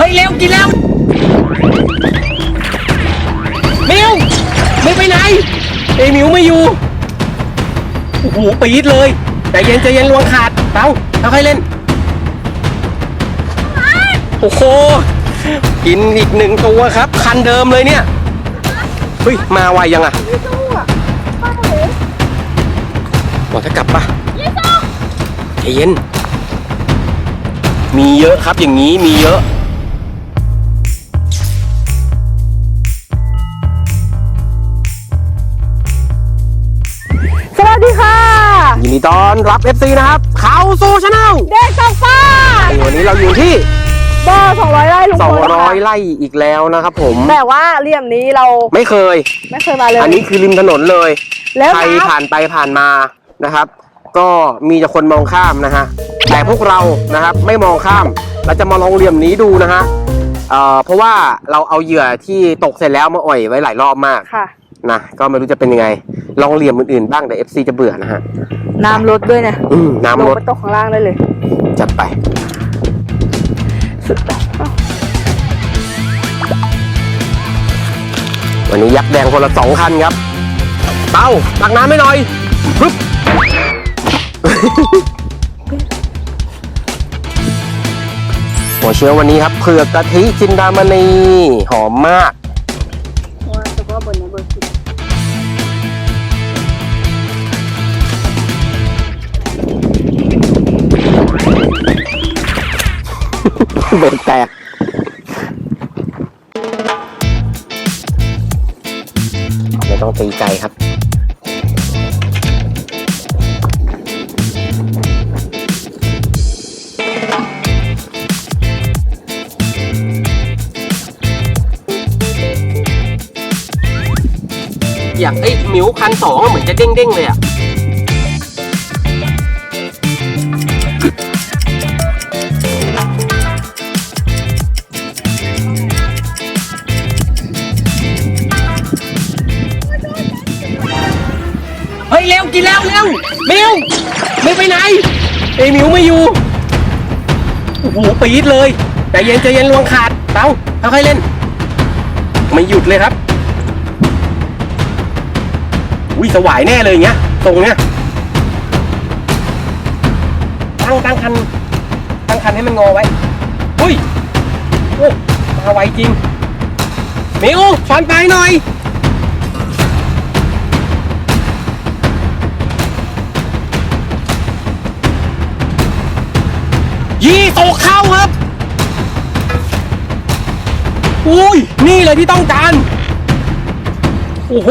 ฮ้ยเร็วกินแล้วมิวมิวไปไหนไอ้มิวไม่อยู่โอ้โหปี๊ดเลยใจเย็นใจเย็นลวงขาดเอาเอาให้เล่นโอ้โหกินอีกหนึ่งตัวครับ คันเดิมเลยเนี่ยเฮ้ยมาไวยังอะบอกจะกลับปะใจเย็นมีเยอะครับอย่างนี้มีเยอะ สวัสดีค่ะ ยินดีต้อนรับ FC นะครับ เข้าสู่ช anel เด็กตกปลาวันนี้เราอยู่ที่บ่อสองร้อยไร่ลุงพลค่ะ200ไร่อีกแล้วนะครับผม แต่ว่าเหลี่ยมนี้เราไม่เคย ไม่เคยมาเลย อันนี้คือริมถนนเลย แล้วใครน้ผ่านไปผ่านมานะครับ ก็มีแต่คนมองข้ามนะฮะ แต่พวกเรานะครับไม่มองข้าม เราจะมาลองเหลี่ยมนี้ดูนะฮะเอ่อเพราะว่าเราเอาเหยื่อที่ตกเสร็จแล้วมาอ่อยไว้หลายรอบมากำค่ะนะก็ไม่รู้จะเป็นยังไง ลองเหลี่ยมอื่นๆบ้างแต่ FC จะเบื่อนะฮะ น้ำลดด้วยนะอืมน้ำลลงดไปตกข้างล่างได้เลย จัดไป สุดยอดวันนี้ยักษ์แดงคนละสองคันครับ เต้าตักน้ำให้หน่อยปึ๊บหัวเชื้อวันนี้ครับเผือกกะทิจินดามณีหอมมาก เบ็ดแตกไม่ต้องตีไกลครับอยากไอ้หมิวคันสองอะเหมือนจะเด้งๆเลยอะ แล้วเร็วมิวไม่ไปไหนไอ้มิวไม่อยู่โอ้โหปี๊ดเลยใจเย็นใจเย็นลวงขาดเต้าเอาให้เล่น ไม่หยุดเลยครับอุ้ยสวายแน่เลยเงี้ยตรงเนี้ยตั้งตั้งคันตั้งคันให้มันงอไว้อุ้ยโอ้มาไวจริงมิวฟันไปหน่อย ยี่โตเข้าครับ อุ้ย นี่เลยที่ต้องการ โอ้โห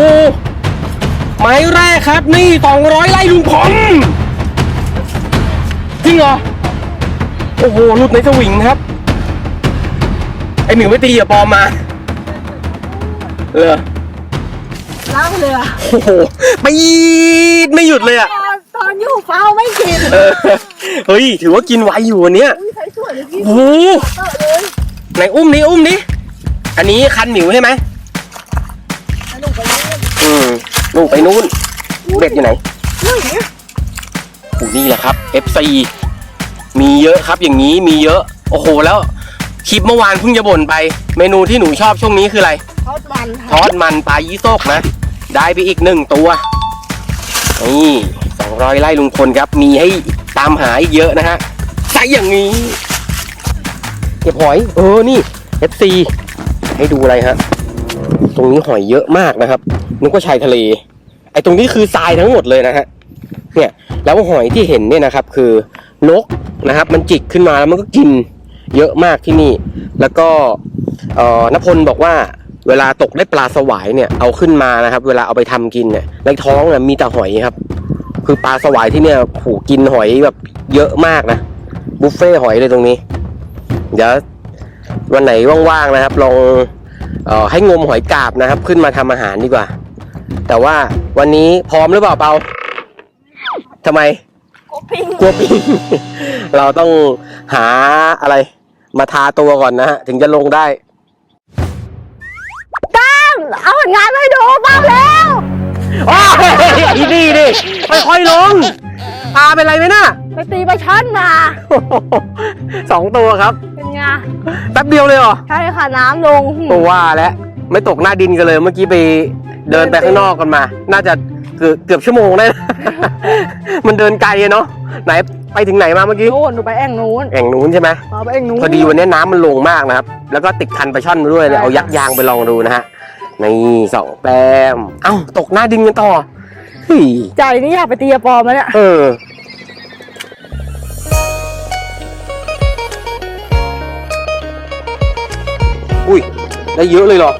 ไม้แรกครับ นี่สองร้อยไล่ลุงพลจริงเหรอ โอ้โห หลุดในสวิงครับ ไอหมิวไม่ตีอย่าปลอมมาเออล่างเรือโอ้โหปีดไม่หยุดเลยอะตอนตอนอยู่เฝ้าไม่กิน เออ เฮ้ย ถือว่ากินไวอยู่วันเนี้ย อุ้ยใช้ส่วนเลยพี่โอ้โหเตอะเลยไหนอุ้มนี้อุ้มนี้อันนี้คันหมิวใช่ไหมสนุกไปเรื่อยอืมนู่นไปนู่นเบ็ดอยู่ไหนอุ้ยเนี่ยโอ้นี่แหละครับ FC มีเยอะครับอย่างนี้มีเยอะ โอ้โหแล้วคลิปเมื่อวานเพิ่งจะบ่นไป เมนูที่หนูชอบช่วงนี้คืออะไร ทอดมันทอดมันปลายี่โซกนะ ได้ไปอีกหนึ่งตัว นี่สองร้อยไร่ลุงพลครับ มีให้ตามหาอีกเยอะนะฮะใส่อย่างนี้ เก็บหอย เออ นี่ FC ให้ดูอะไรฮะ ตรงนี้หอยเยอะมากนะครับนึกว่าชายทะเล ไอ้ตรงนี้คือทรายทั้งหมดเลยนะฮะ เนี่ย แล้วหอยที่เห็นเนี่ยนะครับ คือนกนะครับ มันจิกขึ้นมาแล้วมันก็กินเยอะมากที่นี่ แล้วก็เอ่อนพลบอกว่าเวลาตกได้ปลาสวายเนี่ยเอาขึ้นมานะครับ เวลาเอาไปทำกินเนี่ยในท้องเนี่ยมีแต่หอยครับ คือปลาสวายที่เนี่ยผูกินหอยแบบเยอะมากนะบุฟเฟ่หอยเลยตรงนี้ เดี๋ยววันไหนว่างๆนะครับ ลองเออให้งมหอยกาบนะครับ ขึ้นมาทำอาหารดีกว่า แต่ว่าวันนี้พร้อมหรือเปล่าเปาทำไมโอ้พิงกลัวปิง เราต้องหาอะไร มาทาตัวก่อนนะฮะถึงจะลงได้เอาผลงานมาให้ดูเปล่าแล้วโอ้ยอีนี่ดิค่อยๆลง ปลาเป็นไรไหมน่ะไปตีปลาช่อนมาสองตัวครับ เป็นไงแป๊บเดียวเลยเหรอใช่ค่ะน้ำลงก็ว่าแล้วไม่ตกหน้าดินกันเลย เมื่อกี้ไปเดินไปข้างนอกกันมา น่าจะเกือบเกือบชั่วโมงได้นะ มันเดินไกลอะเนาะไหนไปถึงไหนมาเมื่อกี้โน่นหนูไปแอ่งนู้นแอ่งนู้นใช่ไหม เอาไปแอ่งนู้น พอดีวันนี้น้ำมันลงมากนะครับ แล้วก็ติดคันปลาช่อนมาด้วยเลย ใช่ เอายักษ์ยางไปลองดูนะฮะ นี่สองแต้มเอ้า ตกหน้าดินกันต่อเฮ้ยใจนี่อยากไปตีปลอมแล้วเนี่ย เออ อุ้ย ได้เยอะเลยเหรอ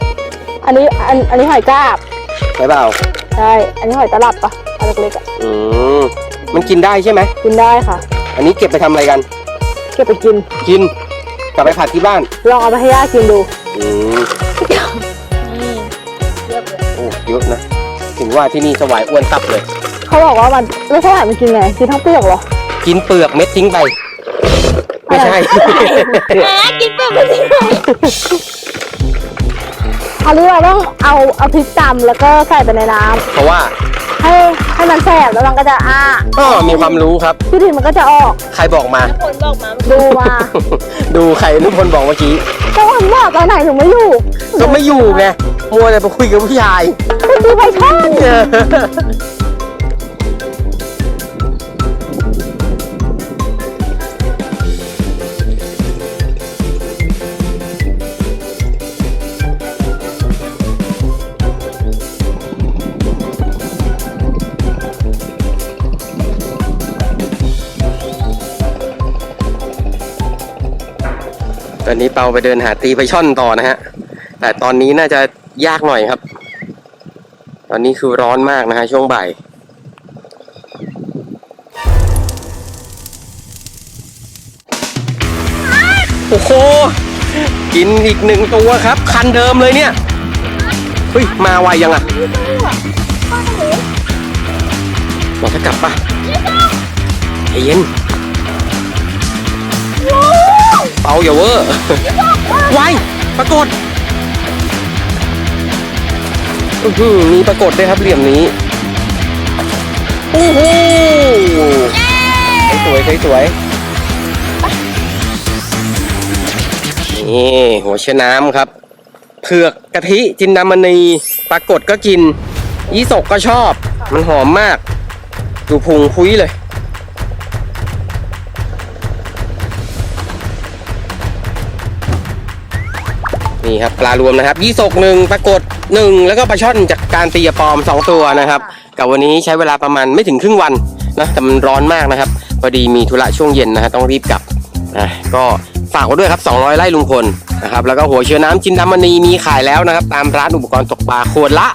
อันนี้อันอันนี้หอยกาบ ใช่เปล่า ใช่ อันนี้หอยตลับปะอันเล็กๆอะ อืม มันกินได้ใช่ไหม กินได้ค่ะ อันนี้เก็บไปทำอะไรกัน เก็บไปกิน กิน กลับไปผัดที่บ้าน ลองเอาไปให้ย่ากินดู อืม นี่เรียบเลยโอ้ เยอะนะ ถึงว่าที่นี่สวายอ้วนตับเลย เขาบอกว่ามันไม่ใช่หอยมันกินไงกินทั้งเปลือกเหรอ กินเปลือกเม็ดทิ้งไป ไม่ใช่ แหมกินเปลือกไม่ใช่เขาเรียกว่าต้องเอาเอาพริกตำแล้วก็ใส่ไปในน้เพราะว่าำให้ให้มันแสบแล้วมันก็จะอ้าก็มีความรู้ครับ พี่ถิ่นมันก็จะออกใครบอกมาคนบอกมาดูมา ดูใครนุพลบอกเมื่อกี้ ก็วันบอกตอนไหนถึงไม่อยู่ก็ไม่อยู่ไงมัวแต่ไปคุยกับผู้ชายไปตีไปช่อนเออ ตอนนี้เปาไปเดินหาตีไปช่อนต่อนะฮะ แต่ตอนนี้น่าจะยากหน่อยครับ ตอนนี้คือร้อนมากนะฮะช่วงบ่ายโอ้โหกินอีกหนึ่งตัวครับ คันเดิมเลยเนี่ยเฮ้ยมาไวยังอะบอกจะกลับปะใจเย็นเปาอย่าเวอร์ไวปรากฏ อื้อหือมีปรากฏด้วยครับเหลี่ยมนี้โอ้โหสวยสวยสวยนี่หัวเชอน้ำครับ เผือกกะทิจินดามณีปรากฏก็กิน ยี่สกก็ชอบ มันหอมมาก ดูพุงคุยเลย นี่ครับปลารวมนะครับยี่สกหนึ่งปรากฏหนึ่งแล้วก็ปลาช่อนจากการตีปลอมสองตัวนะครับกับวันนี้ใช้เวลาประมาณไม่ถึงครึ่งวันนะแต่มันร้อนมากนะครับพอดีมีธุระช่วงเย็นนะฮะต้องรีบกลับนะก็ฝากไว้ด้วยครับ 200 ไร่ลุงพลนะครับแล้วก็หัวเชื้อน้ำจินดามณีมีขายแล้วนะครับ ตามร้านอุปกรณ์ตกปลาขวดละ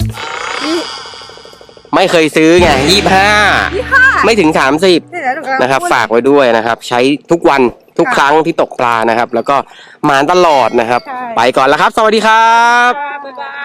ไม่เคยซื้อไงยี่ห้าไม่ถึงสามสิบนะครับ ฝากไว้ด้วยนะครับ ใช้ทุกวัน ทุกครั้งที่ตกปลานะครับ แล้วก็มาตลอดนะครับ ใช่ ไปก่อนแล้วครับ สวัสดีครับ บ๊ายบาย